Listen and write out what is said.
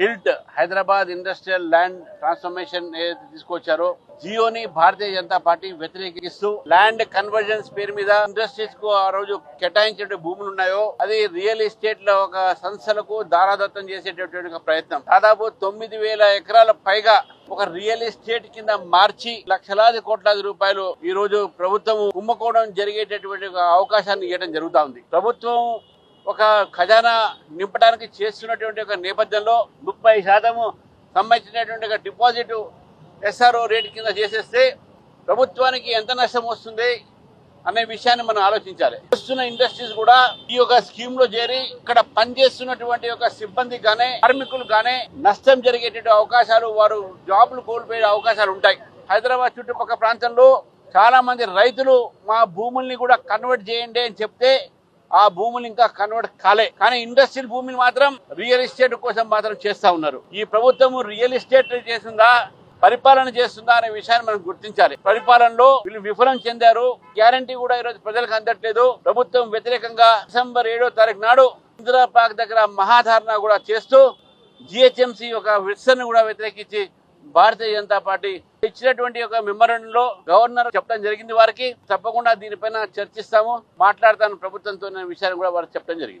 HILT Hyderabad industrial land transformation ఏదైతే తీసుకొచ్చారో జియోని భారతీయ జనతా పార్టీ వ్యతిరేకిస్తూ ల్యాండ్ కన్వర్జన్స్ పేరు మీద ఇండస్ట్రీస్కు ఆ రోజు కేటాయించే భూములు ఉన్నాయో అది రియల్ ఎస్టేట్లో ఒక సంస్థలకు దారాదత్తం చేసేటటువంటి ప్రయత్నం. దాదాపు తొమ్మిది వేల ఎకరాల పైగా ఒక రియల్ ఎస్టేట్ కింద మార్చి లక్షలాది కోట్లాది రూపాయలు ఈ రోజు ప్రభుత్వం కుంభకోణం జరిగేటటువంటి అవకాశాన్ని ఇవ్వడం జరుగుతా ఉంది. ప్రభుత్వం ఒక ఖజానా నింపడానికి చేస్తున్నటువంటి ఒక నేపథ్యంలో ముప్పై శాతము సంబంధించినటువంటి ఒక డిపాజిట్ ఎస్ఆర్ఓ రేటు కింద చేసేస్తే ప్రభుత్వానికి ఎంత నష్టం వస్తుంది అనే విషయాన్ని మనం ఆలోచించాలి. వస్తున్న ఇండస్ట్రీస్ కూడా ఈ యొక్క స్కీమ్లో చేరి ఇక్కడ పనిచేస్తున్నటువంటి ఒక సిబ్బంది గానే కార్మికులు గానే నష్టం జరిగేటువంటి అవకాశాలు వారు జాబులు కోల్పోయే అవకాశాలు ఉంటాయి. హైదరాబాద్ చుట్టుపక్కల ప్రాంతంలో చాలా మంది రైతులు మా భూముల్ని కూడా కన్వర్ట్ చేయండి అని చెప్తే ఆ భూములు ఇంకా కన్వర్ట్ కాలే. కానీ ఇండస్ట్రియల్ భూమిని మాత్రం రియల్ ఎస్టేట్ కోసం మాత్రం చేస్తా ఉన్నారు. ఈ ప్రభుత్వం రియల్ ఎస్టేట్ చేస్తుందా పరిపాలన చేస్తుందా అనే విషయాన్ని మనం గుర్తించాలి. పరిపాలనలో వీళ్ళు విఫలం చెందారు. గ్యారంటీ కూడా ఈరోజు ప్రజలకు అందట్లేదు. ప్రభుత్వం వ్యతిరేకంగా డిసెంబర్ ఏడో తారీఖు నాడు ఇందిరా పార్క్ దగ్గర మహాధారణ కూడా చేస్తూ జిహెచ్ఎంసీ ఒక విస్తరణ కూడా వ్యతిరేకించి భారతీయ జనతా పార్టీ ఇచ్చినటువంటి ఒక మెమరంలో గవర్నర్ చెప్పడం జరిగింది వారికి. తప్పకుండా దీనిపైన చర్చిస్తాము. మాట్లాడతాను ప్రభుత్వంతో విషయాన్ని కూడా వారు చెప్పడం జరిగింది.